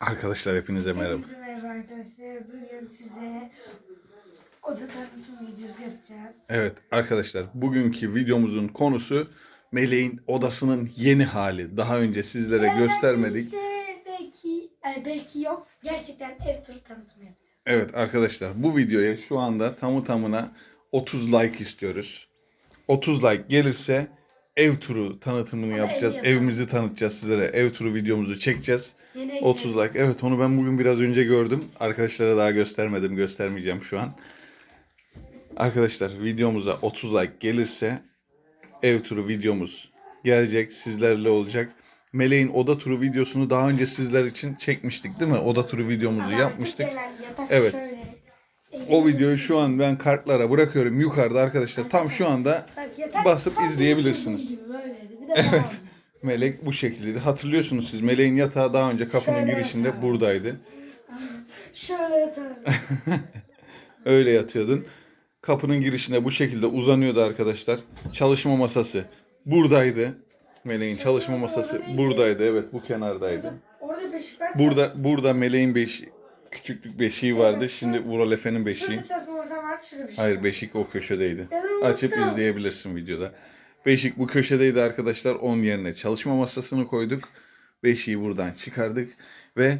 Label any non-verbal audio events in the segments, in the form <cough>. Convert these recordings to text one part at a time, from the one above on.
Arkadaşlar hepinize merhaba. Hepinize merhaba arkadaşlar. Bugün size oda tanıtım videosu yapacağız. Evet arkadaşlar bugünkü videomuzun konusu Meleğin odasının yeni hali. Daha önce sizlere göstermedik. Ise belki, e, belki yok. Gerçekten ev turu tanıtımı yapacağız. Evet arkadaşlar bu videoya şu anda tamı tamına 30 like istiyoruz. 30 like gelirse ev turu tanıtımını yapacağız. ev yapalım. Evimizi tanıtacağız sizlere. Ev turu videomuzu çekeceğiz. Yeni 30 like. Evet onu ben bugün biraz önce gördüm. Arkadaşlara daha göstermedim. Göstermeyeceğim şu an. Arkadaşlar videomuza 30 like gelirse ev turu videomuz gelecek. Sizlerle olacak. Meleğin oda turu videosunu daha önce sizler için çekmiştik değil mi? Oda turu videomuzu Ama yapmıştık. yatak Evet. şöyle. O videoyu şu an ben kartlara bırakıyorum yukarıda arkadaşlar. Tam şu anda Bak, yatak basıp tam izleyebilirsiniz. benim gibi böyleydi. Bir de evet. Melek bu şekildeydi. Hatırlıyorsunuz siz Meleğin yatağı daha önce kapının Şöyle girişinde yatağı. buradaydı. Şöyle. <laughs> Öyle yatıyordun. Kapının girişinde bu şekilde uzanıyordu arkadaşlar. Çalışma masası buradaydı. Meleğin çalışma masası buradaydı. Evet bu kenardaydı. Orada. Burada burada Meleğin beşi küçüklük beşiği vardı. Şimdi Vural Efe'nin beşiği. Şurada çalışma masam var. Şurada bir şey. Hayır beşik o köşedeydi. Ben unuttum. Açıp izleyebilirsin videoda. Beşik bu köşedeydi arkadaşlar. Onun yerine çalışma masasını koyduk. Beşiği buradan çıkardık ve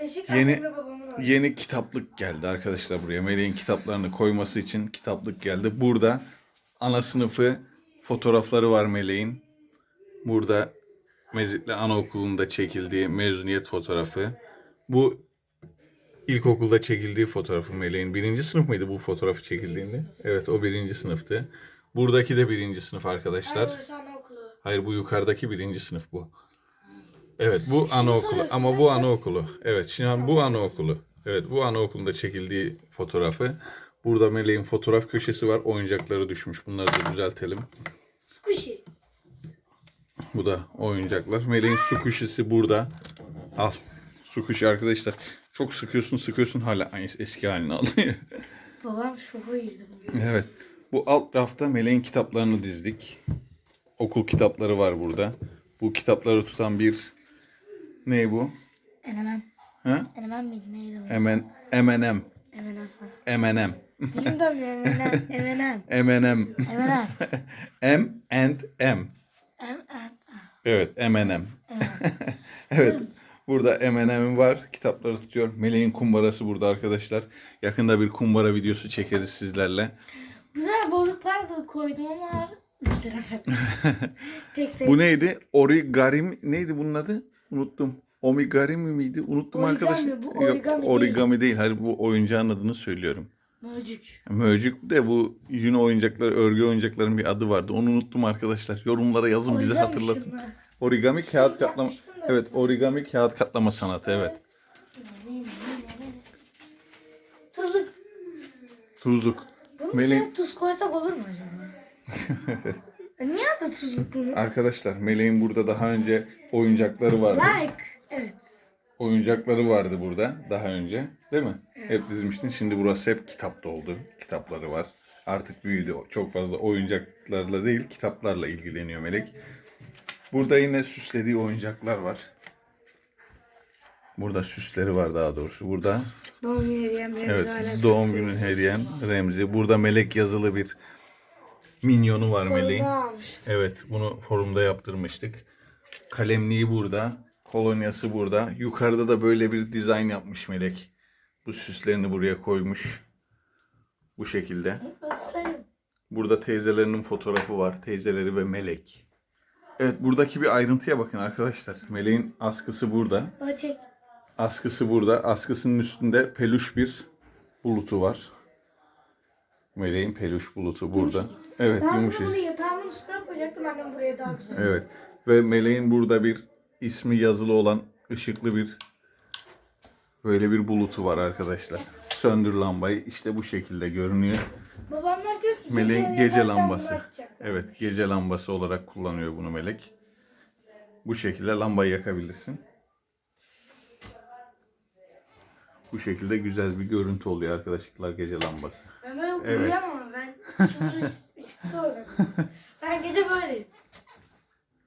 Beşik Yeni- babamın yeni kitaplık geldi arkadaşlar buraya. Meleğin kitaplarını koyması için kitaplık geldi. Burada ana sınıfı fotoğrafları var Meleğin. Burada Mezitli Anaokulu'nda çekildiği mezuniyet fotoğrafı. Bu ilkokulda çekildiği fotoğrafı Meleğin. Birinci sınıf mıydı bu fotoğrafı çekildiğinde? Evet o birinci sınıftı. Buradaki de birinci sınıf arkadaşlar. Hayır, orası anaokulu. Hayır bu yukarıdaki birinci sınıf bu. Evet bu anaokulu soruyorsun, ama bu anaokulu. Evet şimdi bu anaokulu. Evet bu anaokulunda çekildiği fotoğrafı. Burada Meleğin fotoğraf köşesi var. Oyuncakları düşmüş. Bunları da düzeltelim. Squishy. Bu da oyuncaklar. Meleğin su kuşisi burada. Al. Su kuşu arkadaşlar. Çok sıkıyorsun sıkıyorsun hala aynı eski halini alıyor. <laughs> Babam şoka girdi. evet. Bu alt rafta Meleğin kitaplarını dizdik. Okul kitapları var burada. Bu kitapları tutan bir ne bu? Enemem. Ha? Enemem miydi neydi o? Emen. Emenem falan. M&M. Dilim dönmüyor Emenem. Emenem. Emenem. <laughs> M and M. Em. Evet. Emenem. <laughs> Evet. Burada M&M'im var. Kitapları tutuyor. Meleğin kumbarası burada arkadaşlar. Yakında bir kumbara videosu çekeriz sizlerle. Bu sefer bozuklar da koydum ama. <laughs> Tek Bu sevdiğim. neydi? Origami neydi bunun adı? Unuttum. Omigami miydi? Unuttum Origami, arkadaşlar. bu Yok, origami değil. origami değil. Hayır bu oyuncağın adını söylüyorum. Möcük. Möcük de bu yün oyuncakları, örgü oyuncakların bir adı vardı. Onu unuttum arkadaşlar. Yorumlara yazın bize Origami hatırlatın. şunu. Origami kağıt katlama. Evet, origami kağıt katlama sanatı evet. Tuzluk. Tuzluk. Bunun Mele- içine tuz koysak olur mu acaba? <laughs> E, Niye adı tuzluk bunu? Arkadaşlar Meleğin burada daha önce oyuncakları vardı. Like. Evet. Oyuncakları vardı burada daha önce. Değil mi? Hep dizmiştin. Şimdi burası hep kitap doldu. Kitapları var. Artık büyüdü. Çok fazla oyuncaklarla değil kitaplarla ilgileniyor Melek. Burada yine süslediği oyuncaklar var. Burada süsleri var daha doğrusu. Burada Doğum günü hediyem benim Evet, hala doğum günün hediyen Remzi. Burada melek yazılı bir minyonu var meleğin. Forumda almıştım. Evet, bunu forumda yaptırmıştık. Kalemliği burada, kolonyası burada. Yukarıda da böyle bir dizayn yapmış melek. Bu süslerini buraya koymuş. Bu şekilde. Burada teyzelerinin fotoğrafı var. Teyzeleri ve melek. Evet, buradaki bir ayrıntıya bakın arkadaşlar. Meleğin askısı burada. Askısı burada. Askısının üstünde peluş bir bulutu var. Meleğin peluş bulutu burada. Evet Daha sonra yumuşacık. bunu yatağımın üstüne koyacaktım annem buraya daha güzel. Evet. Ve Meleğin burada bir ismi yazılı olan ışıklı bir böyle bir bulutu var arkadaşlar. Söndür lambayı. İşte bu şekilde görünüyor. Babamlar diyor ki Meleğin gece lambası. Evet, gece lambası olarak kullanıyor bunu Melek. Bu şekilde lambayı yakabilirsin. Bu şekilde güzel bir görüntü oluyor arkadaşlar gece lambası. Ben böyle Evet. uyuyamam ben. Işıklı <laughs> olacak. Ben gece böyleyim.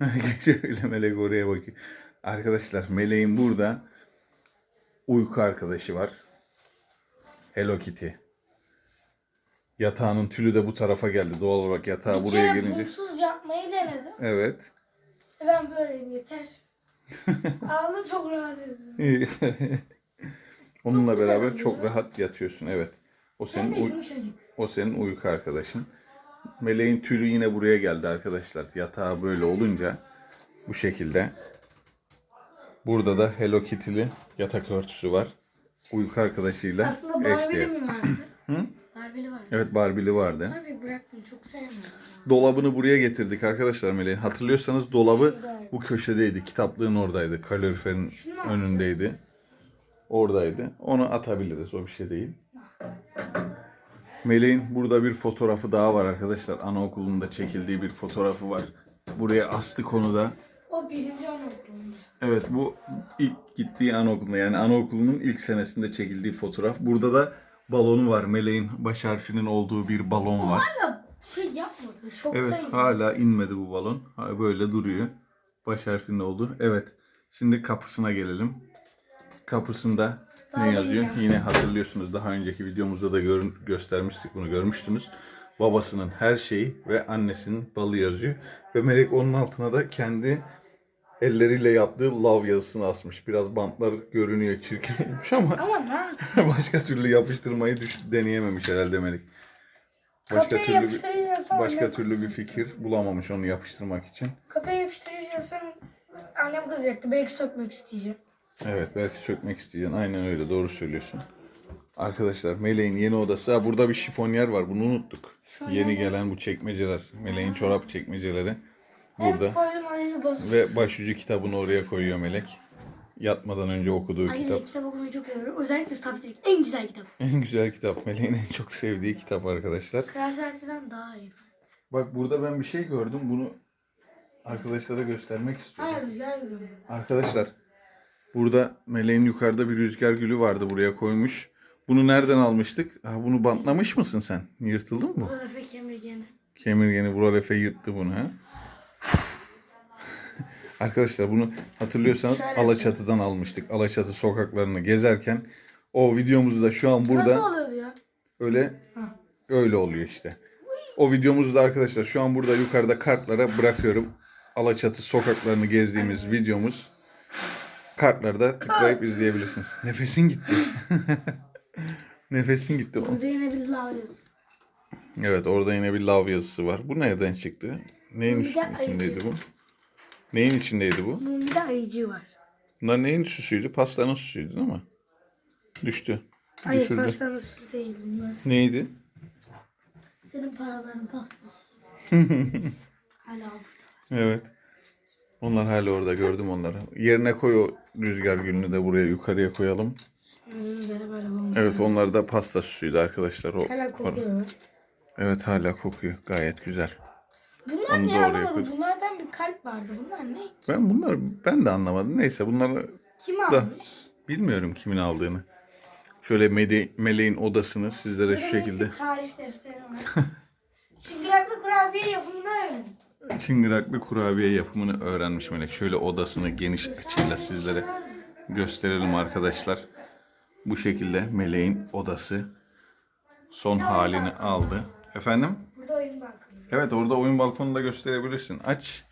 <laughs> gece öyle Melek oraya bakıyor. Arkadaşlar Meleğin burada uyku arkadaşı var. Hello Kitty. Yatağının tülü de bu tarafa geldi. Doğal olarak yatağı Bir buraya kere gelince. bumsuz yapmayı denedim. Evet. Ben böyleyim yeter. <laughs> Aldım çok rahat ettim. <laughs> Onunla beraber çok rahat yatıyorsun. Evet. O senin uy- yumuşacık. o senin uyku arkadaşın. Meleğin tülü yine buraya geldi arkadaşlar. Yatağı böyle olunca bu şekilde. Burada da Hello Kitty'li yatak örtüsü var. Uyku arkadaşıyla Aslında Barbie'li eşdeğer. mi vardı? Hı? Barbie'li vardı. Evet Barbie'li vardı. Barbie bıraktım çok sevmiyorum. Dolabını buraya getirdik arkadaşlar Meleğin. Hatırlıyorsanız dolabı Şuradaydı. bu köşedeydi. Kitaplığın oradaydı. Kaloriferin Şunu mu önündeydi. Oradaydı. Onu atabiliriz. O bir şey değil. Meleğin burada bir fotoğrafı daha var arkadaşlar. Anaokulunda çekildiği bir fotoğrafı var. Buraya aslı konuda. O birinci. Evet bu ilk gittiği anaokulunda yani anaokulunun ilk senesinde çekildiği fotoğraf. Burada da balonu var. Meleğin baş harfinin olduğu bir balon var. Hala şey yapmadı. Şoktayım. Evet hala inmedi bu balon. Ha, Böyle duruyor. Baş harfinin oldu. Evet. Şimdi kapısına gelelim. Kapısında ne yazıyor? Yine hatırlıyorsunuz. Daha önceki videomuzda da gör- göstermiştik bunu görmüştünüz. Babasının her şeyi ve annesinin balı yazıyor. Ve Melek onun altına da kendi elleriyle yaptığı love yazısını asmış. Biraz bantlar görünüyor çirkin olmuş ama Ama yapayım? <laughs> başka türlü yapıştırmayı düş- deneyememiş herhalde Melek. Başka Kapıya türlü bir, başka annem türlü bir fikir bulamamış onu yapıştırmak için. Kapıya yapıştırırsam annem kızacaktı. Belki sökmek isteyeceğim. Evet belki sökmek isteyeceksin. Aynen öyle doğru söylüyorsun. Arkadaşlar Meleğin yeni odası. Ha, burada bir şifonyer var. Bunu unuttuk. Yeni gelen bu çekmeceler. Meleğin çorap çekmeceleri. Burada. koydum ayrı. Ve başucu kitabını oraya koyuyor Melek. Yatmadan önce okuduğu Ayrıca kitap. kitap okumayı çok seviyorum. Özellikle Saftirik. En güzel kitap. <laughs> En güzel kitap. Meleğin en çok sevdiği kitap arkadaşlar. Kral Şarkı'dan daha iyi. Bak burada ben bir şey gördüm. Bunu arkadaşlara göstermek istiyorum. Hayır rüzgar görüyorum. Arkadaşlar burada Meleğin yukarıda bir rüzgar gülü vardı buraya koymuş. Bunu nereden almıştık? Ha, bunu bantlamış mısın sen? Yırtıldı mı bu? Burada Efe kemirgeni. Kemirgeni Vural Efe yırttı bunu ha. Arkadaşlar bunu hatırlıyorsanız Şöyle Alaçatı'dan almıştık. Alaçatı sokaklarını gezerken o videomuzu da şu an Nasıl burada oluyordu ya? öyle Ha. öyle oluyor işte. O videomuzu da arkadaşlar şu an burada yukarıda kartlara bırakıyorum. Alaçatı sokaklarını gezdiğimiz videomuz. Kartlarda tıklayıp izleyebilirsiniz. Nefesin gitti. <laughs> Nefesin gitti. Burada yine bir lav yazısı. Evet orada yine bir lav yazısı var. Bu nereden çıktı? Neyin Bir de üstü- içindeydi ayıcı. bu? Neyin içindeydi bu? Bunun bir de ayıcı var. Bunlar neyin süsüydü? Pastanın süsüydü değil mi? Düştü. Hayır Düşürdü. pastanın süsü değil bunlar. Neydi? Senin paraların pastası. <laughs> Hala burada. Evet. Onlar hala orada gördüm onları. Yerine koy o rüzgar gülünü de buraya yukarıya koyalım. Üzeri böyle. Evet onlar da pasta süsüydü arkadaşlar. O, Hala kokuyor. Evet hala kokuyor. Gayet güzel. Bunlar Onu da oraya anlamadım? koydum. Bunlardan bir kalp vardı. Bunlar ne? Ben bunlar ben de anlamadım. Neyse bunları Kim almış? bilmiyorum kimin aldığını. Şöyle mede- meleğin odasını sizlere şu şekilde tarih defteri var. <laughs> Çıngıraklı kurabiye yapımını öğrendim. çıngıraklı kurabiye yapımını öğrenmiş Melek. Şöyle odasını geniş açıyla sizlere gösterelim arkadaşlar. Bu şekilde Meleğin odası son halini aldı. Efendim? Burada oyun balkonu. Evet orada oyun balkonunu da gösterebilirsin. Aç.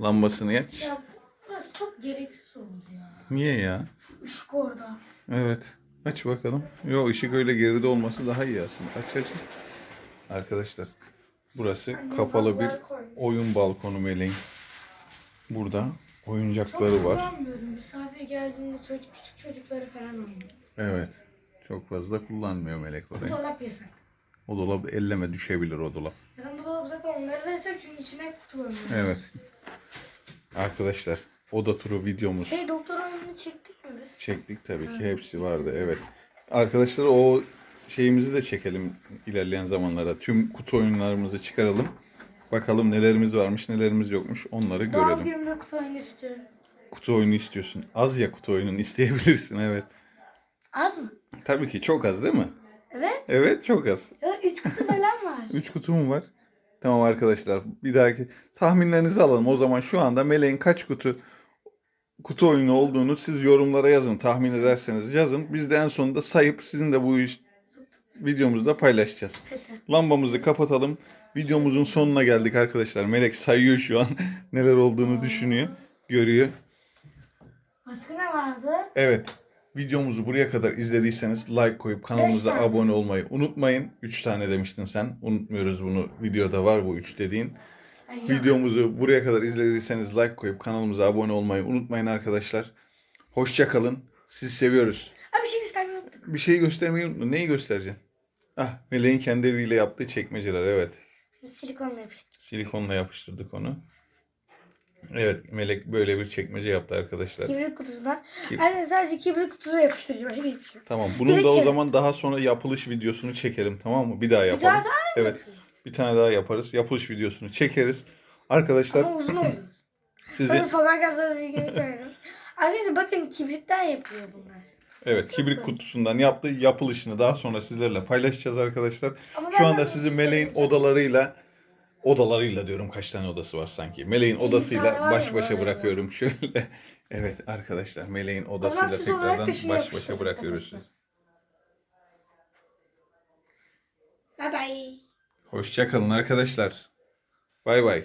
Lambasını aç. Ya burası çok gereksiz oldu ya. Niye ya? Işık orada. Evet. Aç bakalım. Yo ışık öyle geride olması daha iyi aslında. Aç aç. Arkadaşlar burası Annem kapalı bir koymuş. oyun balkonu Meleğin. Burada Çok oyuncakları var. kullanmıyorum. Misafir geldiğinde çocuk, küçük çocukları falan oynuyor. Evet. Çok fazla kullanmıyor Melek orayı. Dolap yasak. O dolap elleme düşebilir o dolap. Zaten bu dolap zaten onları da yasak çünkü içine kutu var. Evet. Arkadaşlar oda turu videomuz Şey doktor oyununu çektik mi biz? çektik tabii ki. Hepsi vardı. Evet. Arkadaşlar o şeyimizi de çekelim ilerleyen zamanlarda. Tüm kutu oyunlarımızı çıkaralım. Bakalım nelerimiz varmış, nelerimiz yokmuş. Onları Doğum görelim. günümde kutu oyunu istiyorum. Kutu oyunu istiyorsun. Az ya kutu oyununu isteyebilirsin. Evet. Az mı? Tabii ki çok az değil mi? Evet. Evet çok az. Ya üç kutu falan var. <laughs> 3 kutu mu var? Tamam arkadaşlar. Bir dahaki tahminlerinizi alalım. O zaman şu anda Meleğin kaç kutu kutu oyunu olduğunu siz yorumlara yazın. Tahmin ederseniz yazın. Biz de en sonunda sayıp sizin de bu iş videomuzda paylaşacağız. Lambamızı kapatalım. Videomuzun sonuna geldik arkadaşlar. Melek sayıyor şu an <laughs> neler olduğunu düşünüyor, görüyor. Başka ne vardı? Evet. Videomuzu buraya kadar izlediyseniz like koyup kanalımıza tane. abone olmayı unutmayın. 3 tane demiştin sen. Unutmuyoruz bunu. Videoda var bu 3 dediğin. Ay, yok. Videomuzu buraya kadar izlediyseniz like koyup kanalımıza abone olmayı unutmayın arkadaşlar. Hoşça kalın. Sizi seviyoruz. Abi bir şey göstermeyi unuttuk. Bir şey göstermeyi unutma. Neyi göstereceksin? Ah, Meleğin kendi eliyle yaptığı çekmeceler. Evet. Silikonla yapıştır. Silikonla yapıştırdık onu. Evet, Melek böyle bir çekmece yaptı arkadaşlar. Kibrit kutusuna. Kib- Anne sadece kibrit kutusuna yapıştıracağım. Başka hiçbir şey yok. Tamam. Bir Bunun da o zaman daha sonra yapılış videosunu çekelim. Tamam mı? Bir daha Bir yapalım. daha daha Evet. Bir tane daha yaparız. Yapılış videosunu çekeriz. Arkadaşlar Ama uzun olur. <laughs> sizi ilgili koydum. <laughs> Arkadaşlar bakın kibritten yapıyor bunlar. evet kibrit kutusundan yaptığı yapılışını daha sonra sizlerle paylaşacağız arkadaşlar. Ama Şu anda sizi Meleğin odalarıyla odalarıyla diyorum kaç tane odası var sanki. Meleğin odasıyla baş başa bırakıyorum şöyle. <laughs> Evet arkadaşlar Meleğin odasıyla siz olarak tekrardan baş başa bırakıyoruz kafasına. Bye bye. Hoşça kalın arkadaşlar. Bay bay.